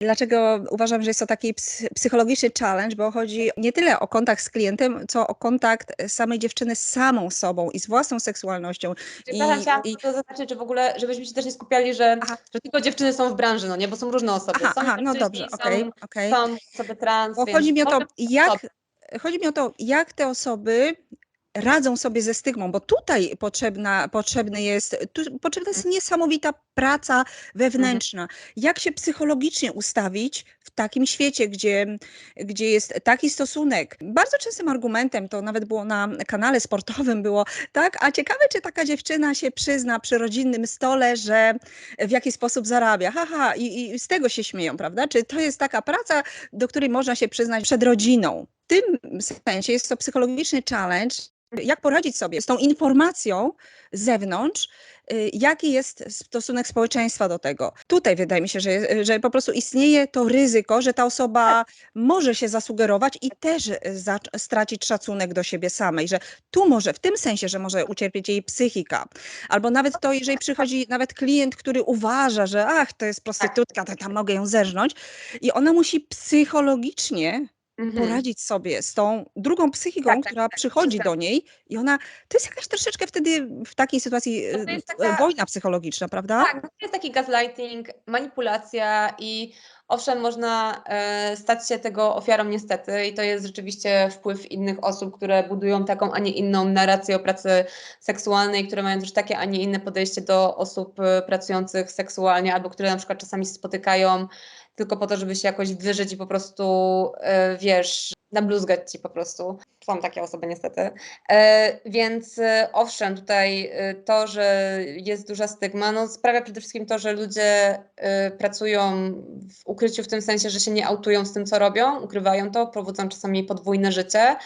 Dlaczego uważam, że jest to taki psychologiczny challenge, bo chodzi nie tyle o kontakt z klientem, co o kontakt samej dziewczyny z samą sobą i z własną seksualnością. Przepraszam, chciałam i... to zaznaczyć, że w ogóle, żebyśmy się też nie skupiali, że, że tylko dziewczyny są w branży, no nie, bo są różne osoby. Aha, są aha no dobrze, okej, okay, okay. Są osoby trans, bo chodzi mi o to, jak, chodzi mi o to, jak te osoby radzą sobie ze stygmą, bo tutaj potrzebna, potrzebny jest, tu, potrzebna jest niesamowita praca wewnętrzna. Jak się psychologicznie ustawić w takim świecie, gdzie, gdzie jest taki stosunek. Bardzo częstym argumentem, to nawet było na kanale sportowym, było tak, a ciekawe, czy taka dziewczyna się przyzna przy rodzinnym stole, że w jaki sposób zarabia. Haha, i, i z tego się śmieją, prawda? Czy to jest taka praca, do której można się przyznać przed rodziną? W tym sensie jest to psychologiczny challenge, jak poradzić sobie z tą informacją z zewnątrz, y, jaki jest stosunek społeczeństwa do tego. Tutaj wydaje mi się, że, że po prostu istnieje to ryzyko, że ta osoba może się zasugerować i też y, stracić szacunek do siebie samej, że tu może, w tym sensie, że może ucierpieć jej psychika. Albo nawet to, jeżeli przychodzi nawet klient, który uważa, że ach, to jest prostytutka, to tam mogę ją zerżnąć i ona musi psychologicznie Mhm. poradzić sobie z tą drugą psychiką, Tak, tak, która tak, przychodzi do niej i ona, to jest jakaś troszeczkę wtedy w takiej sytuacji No jest e, taka wojna psychologiczna, prawda? Tak, to jest taki gaslighting, manipulacja i owszem, można e, stać się tego ofiarą niestety i to jest rzeczywiście wpływ innych osób, które budują taką, a nie inną narrację o pracy seksualnej, które mają też takie, a nie inne podejście do osób e, pracujących seksualnie albo które na przykład czasami się spotykają tylko po to, żeby się jakoś wyżyć i po prostu, e, wiesz, nabluzgać ci po prostu. Są takie osoby niestety. E, więc e, owszem, tutaj to, że jest duża stygma, no sprawia przede wszystkim to, że ludzie pracują w ukryciu w tym sensie, że się nie autują z tym, co robią, ukrywają to, prowadzą czasami podwójne życie.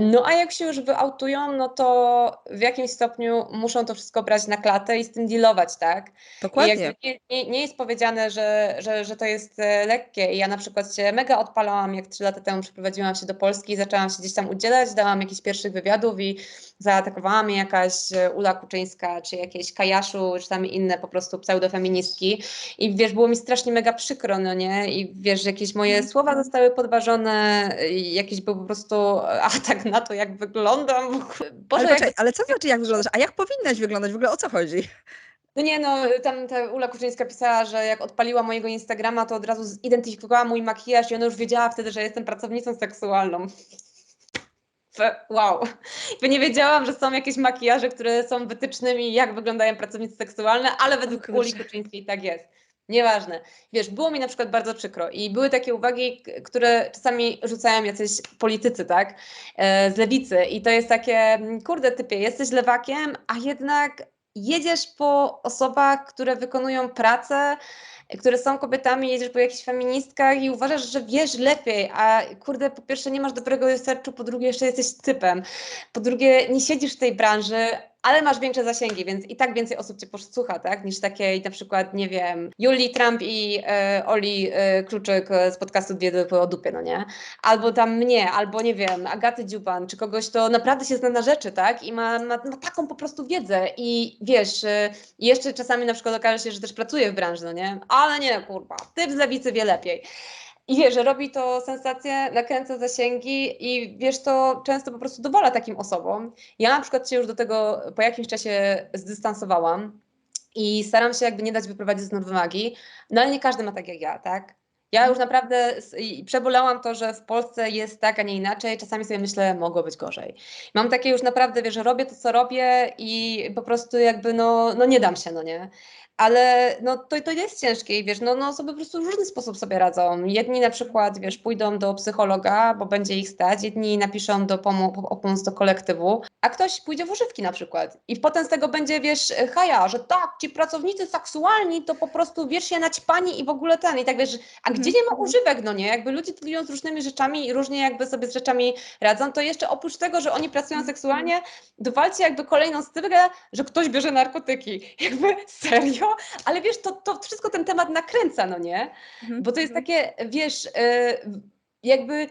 No a jak się już wyautują, no to w jakimś stopniu muszą to wszystko brać na klatę i z tym dealować, tak? Dokładnie. Nie, nie, nie, jest powiedziane, że, że, że to jest e, lekkie. I ja na przykład się mega odpalałam, jak trzy lata temu przeprowadziłam się do Polski i zaczęłam się gdzieś tam udzielać, dałam jakichś pierwszych wywiadów i zaatakowała mnie jakaś e, Ula Kuczyńska, czy jakieś Kajaszu, czy tam inne po prostu pseudofeministki. I wiesz, było mi strasznie mega przykro, no nie? I wiesz, jakieś moje mm. słowa zostały podważone, jakiś był po prostu atak na to, jak wyglądam. Boże, ale, jak... ale co znaczy jak wyglądasz? A jak powinnaś wyglądać? W ogóle o co chodzi? No nie, no tam ta Ula Kuczyńska pisała, że jak odpaliła mojego Instagrama, to od razu zidentyfikowała mój makijaż i ona już wiedziała wtedy, że jestem pracownicą seksualną. Wow. Bo nie wiedziałam, że są jakieś makijaże, które są wytycznymi, jak wyglądają pracownicy seksualne, ale według Uli Kuczyńskiej tak jest. Nieważne. Wiesz, było mi na przykład bardzo przykro i były takie uwagi, które czasami rzucają jacyś politycy, tak, e, z lewicy i to jest takie, mm, kurde typie, jesteś lewakiem, a jednak jedziesz po osobach, które wykonują pracę, które są kobietami, jedziesz po jakichś feministkach i uważasz, że wiesz lepiej, a kurde, po pierwsze nie masz dobrego researchu, po drugie jeszcze jesteś typem, po drugie nie siedzisz w tej branży, ale masz większe zasięgi, więc i tak więcej osób cię posłucha, tak? Niż takiej na przykład, nie wiem, Julii Trump i e, Oli e, Kluczyk z podcastu Dwie dupy o dupie, no nie? Albo tam mnie, albo nie wiem, Agaty Dziuban, czy kogoś, to naprawdę się zna na rzeczy, tak? I ma, ma, ma taką po prostu wiedzę i wiesz, e, jeszcze czasami na przykład okaże się, że też pracuje w branży, no nie? Ale nie, kurwa, ty w lewicy wie lepiej. I wiesz, że robi to sensację, nakręca zasięgi i wiesz, to często po prostu dowala takim osobom. Ja na przykład się już do tego po jakimś czasie zdystansowałam i staram się jakby nie dać wyprowadzić z norwegi, no ale nie każdy ma tak jak ja, tak? Ja już naprawdę przebolałam to, że w Polsce jest tak, a nie inaczej. Czasami sobie myślę, mogło być gorzej. Mam takie już naprawdę, wiesz, że robię to, co robię i po prostu jakby no, no nie dam się, no nie ale no to, to jest ciężkie i wiesz, no, no osoby po prostu w różny sposób sobie radzą. Jedni na przykład, wiesz, pójdą do psychologa, bo będzie ich stać, jedni napiszą do pomo- o pomoc do kolektywu, a ktoś pójdzie w używki na przykład. I potem z tego będzie, wiesz, haja, że tak, ci pracownicy seksualni to po prostu, wiesz, się naćpani i w ogóle ten, i tak wiesz, a gdzie nie ma mhm. używek, no nie? Jakby ludzie dealują z różnymi rzeczami i różnie jakby sobie z rzeczami radzą, to jeszcze oprócz tego, że oni pracują mhm. seksualnie, dowalcie jakby kolejną stygę, że ktoś bierze narkotyki. Jakby serio? Ale wiesz, to, to wszystko ten temat nakręca, no nie? Mhm. Bo to jest mhm. takie, wiesz, e, jakby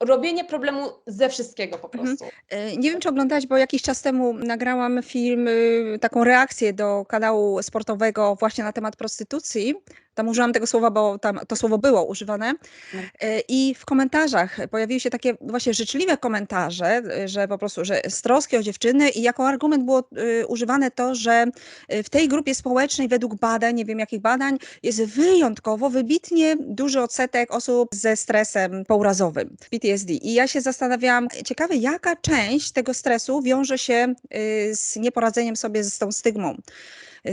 robienie problemu ze wszystkiego po mhm. prostu. Mhm. Nie wiem, czy oglądać, bo jakiś czas temu nagrałam film, y, taką reakcję do kanału sportowego właśnie na temat prostytucji. Tam użyłam tego słowa, bo tam to słowo było używane. No. E, I w komentarzach pojawiły się takie właśnie życzliwe komentarze, y, że po prostu, że z troski o dziewczyny i jako argument było y, używane to, że w tej grupie społecznej według badań, nie wiem jakich badań, jest wyjątkowo, wybitnie duży odsetek osób ze stresem pourazowym, PTSD. I ja się zastanawiałam, ciekawe jaka część tego stresu wiąże się z nieporadzeniem sobie z tą stygmą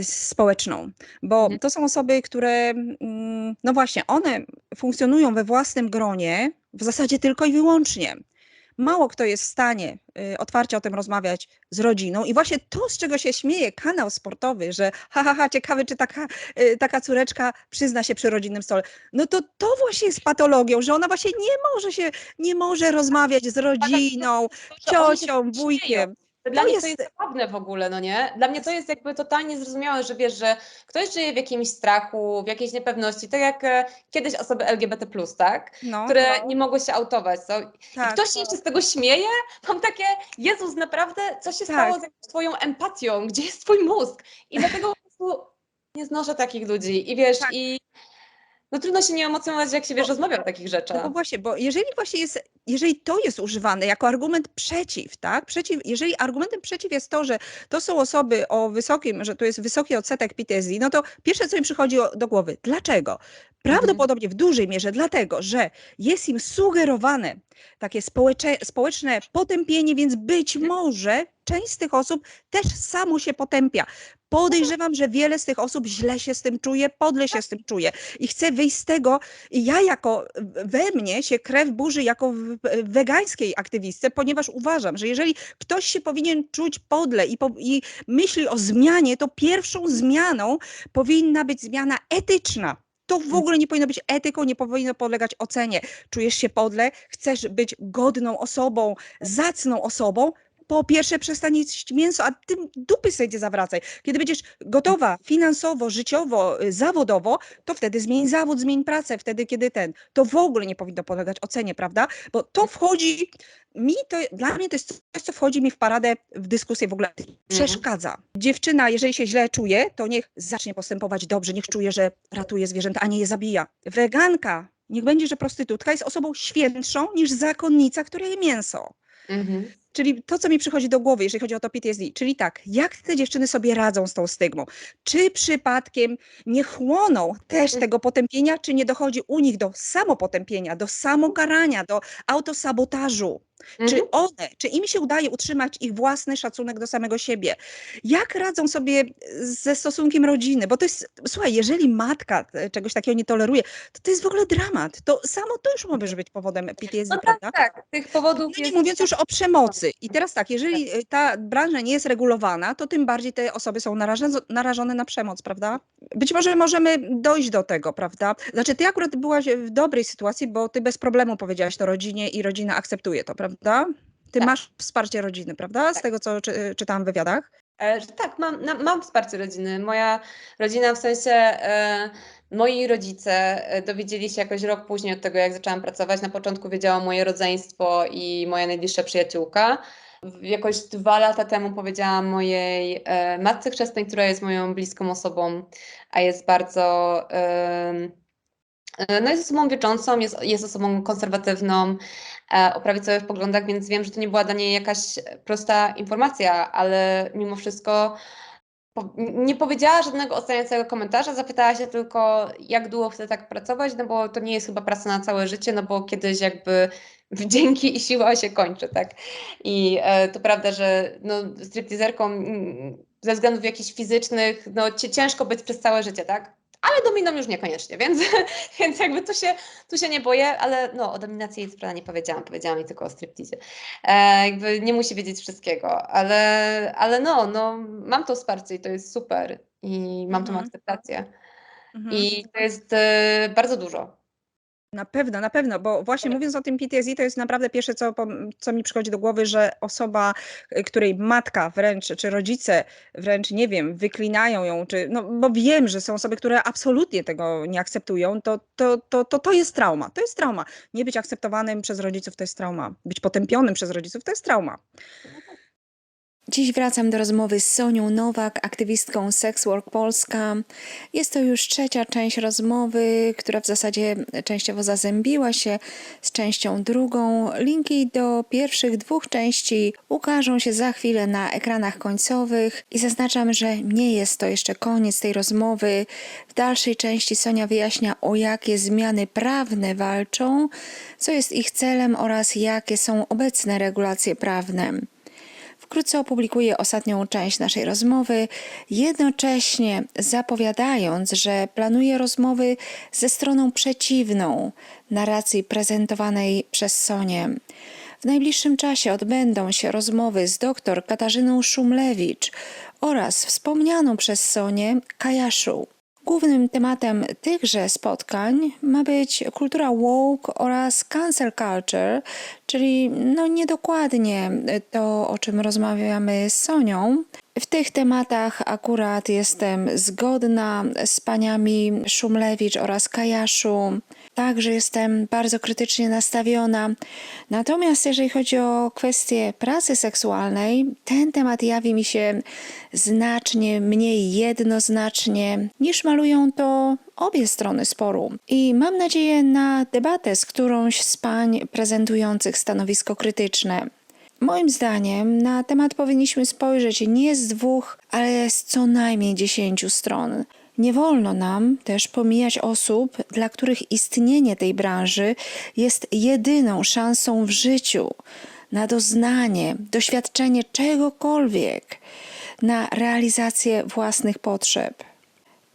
społeczną, bo Mhm. to są osoby, które, mm, no właśnie, one funkcjonują we własnym gronie w zasadzie tylko i wyłącznie. Mało kto jest w stanie y, otwarcie o tym rozmawiać z rodziną i właśnie to, z czego się śmieje kanał sportowy, że ha, ha, ha ciekawe, czy taka, y, taka córeczka przyzna się przy rodzinnym stole. No to to właśnie jest patologią, że ona właśnie nie może się, nie może rozmawiać z rodziną, ciocią, wujkiem. Dla To mnie to jest- jest zabawne w ogóle, no nie? Dla mnie to jest jakby totalnie zrozumiałe, że wiesz, że ktoś żyje w jakimś strachu, w jakiejś niepewności, tak jak e, kiedyś osoby LGBT+, tak? No, Które nie mogły się autować. I tak. ktoś się jeszcze z tego śmieje? Mam takie, Jezus, naprawdę, co się Tak. stało z jakąś twoją empatią? Gdzie jest twój mózg? I dlatego po prostu nie znoszę takich ludzi. I wiesz, Tak. i no trudno się nie emocjonować, jak się wiesz, rozmawia o takich rzeczach. No właśnie, bo jeżeli właśnie jest, jeżeli to jest używane jako argument przeciw, tak? Przeciw, jeżeli argumentem przeciw jest to, że to są osoby o wysokim, że to jest wysoki odsetek PTSD, no to pierwsze, co mi przychodzi do głowy, dlaczego? Prawdopodobnie w dużej mierze dlatego, że jest im sugerowane takie społecze, społeczne potępienie, więc być może część z tych osób też samo się potępia. Podejrzewam, że wiele z tych osób źle się z tym czuje, podle się z tym czuje i chce wyjść z tego. I ja jako we mnie się krew burzy jako wegańskiej aktywistce, ponieważ uważam, że jeżeli ktoś się powinien czuć podle i, po, i myśli o zmianie, to pierwszą zmianą powinna być zmiana etyczna. To w ogóle nie powinno być etyką, nie powinno podlegać ocenie. Czujesz się podle, chcesz być godną osobą, zacną osobą, po pierwsze przestań jeść mięso, a tym dupy sobie zawracaj. Kiedy będziesz gotowa finansowo, życiowo, y, zawodowo, to wtedy zmień zawód, zmień pracę, wtedy kiedy ten. To w ogóle nie powinno podlegać ocenie, prawda? Bo to wchodzi, mi to, dla mnie to jest coś, co wchodzi mi w paradę, w dyskusję w ogóle przeszkadza. Dziewczyna, jeżeli się źle czuje, to niech zacznie postępować dobrze, niech czuje, że ratuje zwierzęta, a nie je zabija. Weganka, niech będzie, że prostytutka jest osobą świętszą niż zakonnica, która je mięso. Mhm. Czyli to, co mi przychodzi do głowy, jeżeli chodzi o to PTSD, czyli tak, jak te dziewczyny sobie radzą z tą stygmą? Czy przypadkiem nie chłoną też tego potępienia, czy nie dochodzi u nich do samopotępienia, do samokarania, do autosabotażu? Czy Mhm. one, czy im się udaje utrzymać ich własny szacunek do samego siebie? Jak radzą sobie ze stosunkiem rodziny? Bo to jest, słuchaj, jeżeli matka e, czegoś takiego nie toleruje, to to jest w ogóle dramat. To samo to już może być powodem PTSD, No tak, prawda? tak, tych powodów nie jest... mówiąc już o przemocy. I teraz tak, jeżeli y, ta branża nie jest regulowana, to tym bardziej te osoby są narażone, narażone na przemoc, prawda? Być może możemy dojść do tego, prawda? Znaczy, ty akurat byłaś w dobrej sytuacji, bo ty bez problemu powiedziałaś to rodzinie i rodzina akceptuje to, prawda? Ty Tak. masz wsparcie rodziny, prawda? Z Tak. tego, co czy, czytałam w wywiadach. E, tak, mam, na, mam wsparcie rodziny. Moja rodzina, w sensie e, moi rodzice e, dowiedzieli się jakoś rok później od tego, jak zaczęłam pracować. Na początku wiedziało moje rodzeństwo i moja najbliższa przyjaciółka. Jakoś dwa lata temu powiedziałam mojej e, matce chrzestnej, która jest moją bliską osobą, a jest bardzo. e, no jest osobą wieczącą, jest, jest osobą konserwatywną, o prawicowych poglądach, więc wiem, że to nie była dla niej jakaś prosta informacja, ale mimo wszystko nie powiedziała żadnego oceniającego komentarza, zapytała się tylko, jak długo chce tak pracować, no bo to nie jest chyba praca na całe życie, no bo kiedyś jakby dzięki i siła się kończy, tak? I e, to prawda, że no, stripteaserką mm, ze względów jakichś fizycznych, no ci- ciężko być przez całe życie, tak? Ale dominą już niekoniecznie, więc, więc jakby tu się, tu się nie boję, ale no, o dominacji co prawda nie powiedziałam, powiedziałam jej tylko o stripteasie. E, jakby nie musi wiedzieć wszystkiego, ale, ale no, no, mam to wsparcie i to jest super i mam tą Mhm. akceptację Mhm. i to jest e, bardzo dużo. Na pewno, na pewno, bo właśnie mówiąc o tym PTSD, to jest naprawdę pierwsze, co, co mi przychodzi do głowy, że osoba, y, której matka wręcz, czy rodzice wręcz, nie wiem, wyklinają ją, czy, no bo wiem, że są osoby, które absolutnie tego nie akceptują, to, to, to, to, to jest trauma, to jest trauma. Nie być akceptowanym przez rodziców to jest trauma, być potępionym przez rodziców to jest trauma. Dziś wracam do rozmowy z Sonią Nowak, aktywistką Sex Work Polska. Jest to już trzecia część rozmowy, która w zasadzie częściowo zazębiła się z częścią drugą. Linki do pierwszych dwóch części ukażą się za chwilę na ekranach końcowych i zaznaczam, że nie jest to jeszcze koniec tej rozmowy. W dalszej części Sonia wyjaśnia, o jakie zmiany prawne walczą, co jest ich celem oraz jakie są obecne regulacje prawne. Wkrótce opublikuję ostatnią część naszej rozmowy, jednocześnie zapowiadając, że planuję rozmowy ze stroną przeciwną narracji prezentowanej przez Sonię. W najbliższym czasie odbędą się rozmowy z dr Katarzyną Szumlewicz oraz wspomnianą przez Sonię Kajaszu. Głównym tematem tychże spotkań ma być kultura woke oraz cancel culture, czyli no niedokładnie to, o czym rozmawiamy z Sonią. W tych tematach akurat jestem zgodna z paniami Szumlewicz oraz Kajaszu. Także jestem bardzo krytycznie nastawiona. Natomiast jeżeli chodzi o kwestię pracy seksualnej, ten temat jawi mi się znacznie mniej jednoznacznie niż malują to obie strony sporu. I mam nadzieję na debatę z którąś z pań prezentujących stanowisko krytyczne. Moim zdaniem na temat powinniśmy spojrzeć nie z dwóch, ale z co najmniej dziesięciu stron. Nie wolno nam też pomijać osób, dla których istnienie tej branży jest jedyną szansą w życiu na doznanie, doświadczenie czegokolwiek, na realizację własnych potrzeb.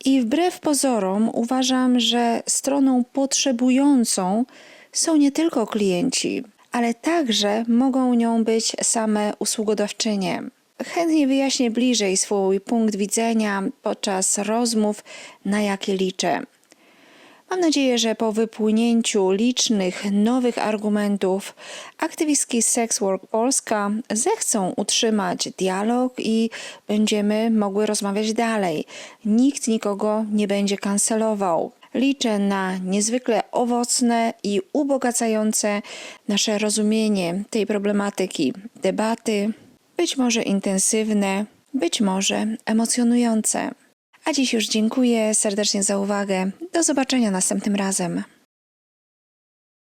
I wbrew pozorom uważam, że stroną potrzebującą są nie tylko klienci, ale także mogą nią być same usługodawczynie. Chętnie wyjaśnię bliżej swój punkt widzenia podczas rozmów, na jakie liczę. Mam nadzieję, że po wypłynięciu licznych nowych argumentów aktywistki Sex Work Polska zechcą utrzymać dialog i będziemy mogły rozmawiać dalej. Nikt nikogo nie będzie kancelował. Liczę na niezwykle owocne i ubogacające nasze rozumienie tej problematyki debaty, być może intensywne, być może emocjonujące. A dziś już dziękuję serdecznie za uwagę. Do zobaczenia następnym razem.